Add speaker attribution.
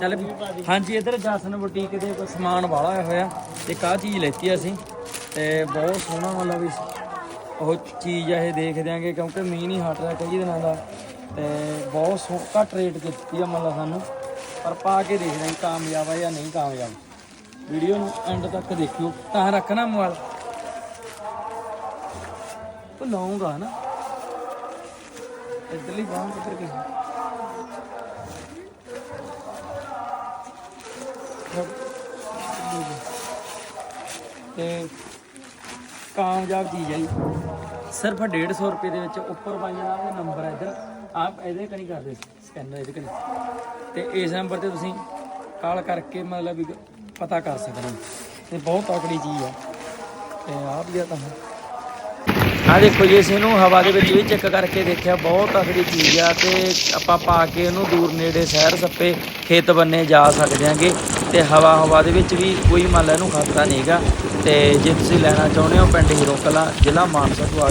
Speaker 1: ਚੱਲ ਹਾਂਜੀ, ਇਧਰ ਜਸਨ ਬੁਟੀਕ ਦੇ ਸਮਾਨ ਵਾਲਾ ਹੋਇਆ। ਤੇ ਕਾ ਚੀਜ਼ ਲੈਤੀ ਅਸੀਂ। ਤੇ ਬਹੁਤ ਸੋਹਣਾ ਮਤਲਬ ਵੀ ਉਹ ਚੀਜ਼ ਆ ਇਹ ਦੇਖ ਦਿਆਂਗੇ, ਕਿਉਂਕਿ ਮੀਂਹ ਨਹੀਂ ਹਟ ਰਿਹਾ ਕਈ ਦਿਨਾਂ ਦਾ। ਤੇ ਬਹੁਤ ਸੋ ਘੱਟ ਰੇਟ ਦਿੱਤੀ ਆ ਮਤਲਬ ਸਾਨੂੰ। ਪਰ ਪਾ ਕੇ ਦੇਖਦੇ ਹਾਂ, ਕਾਮਯਾਬ ਆ ਜਾਂ ਨਹੀਂ ਕਾਮਯਾਬ। ਵੀਡੀਓ ਨੂੰ ਐਂਡ ਤੱਕ ਦੇਖਿਓ। ਤਾਂ ਰੱਖਣਾ ਮੋਬਾਈਲ। ਉਹ ਲਾਉਂਗਾ ਨਾ ਇਧਰਲੀ ਬਾਹਰ ਕਿੱਧਰ ਗਈ? ਤੇ ਕਾਮਯਾਬ ਚੀਜ਼ ਹੈ ਜੀ। ਸਿਰਫ 150 ਰੁਪਏ ਦੇ ਵਿੱਚ ਉੱਪਰ ਪਾਈਆਂ ਦਾ ਨੰਬਰ ਹੈ ਇੱਧਰ। ਆਪ ਇਹਦੇ ਕਣੀ ਕਰਦੇ ਸਕੈਨਰ ਇਹਦੇ ਕਣੀ ਤੇ ਇਸ ਨੰਬਰ ਤੇ ਤੁਸੀਂ ਕਾਲ ਕਰਕੇ ਮਤਲਬ ਵੀ ਪਤਾ ਕਰ ਸਕਦੇ ਹੋ। ਤੇ ਬਹੁਤ ਤਕੜੀ ਚੀਜ਼ ਆ ਤੇ ਆਪ ਵੀ ਆ ਤਾਂ ਆ ਦੇਖੋ ਜੀ, ਅਸੀਂ ਇਹਨੂੰ ਹਵਾ ਦੇ ਵਿੱਚ ਵੀ ਚੈੱਕ ਕਰਕੇ ਦੇਖਿਆ। ਬਹੁਤ ਤਕੜੀ ਚੀਜ਼ ਆ ਤੇ ਆਪਾਂ ਪਾ ਕੇ ਉਹਨੂੰ ਦੂਰ ਨੇੜੇ ਸ਼ਹਿਰ ਸੱਪੇ ਖੇਤ ਬੰਨੇ ਜਾ ਸਕਦੇ ਆਂਗੇ। ਤੇ ਹਵਾ ਹਵਾ ਦੇ ਵਿੱਚ ਵੀ ਕੋਈ ਮੰਨ ਲਾ ਇਹਨੂੰ ਖਤਰਾ ਨਹੀਂਗਾ ਤੇ ਜੇ ਤੁਸੀਂ ਲੈਣਾ ਚਾਹੁੰਦੇ ਹੋ, ਪਿੰਡ ਹੀਰੋ ਕਲਾਂ ਜ਼ਿਲ੍ਹਾ ਮਾਨਸਾ ਤੋਂ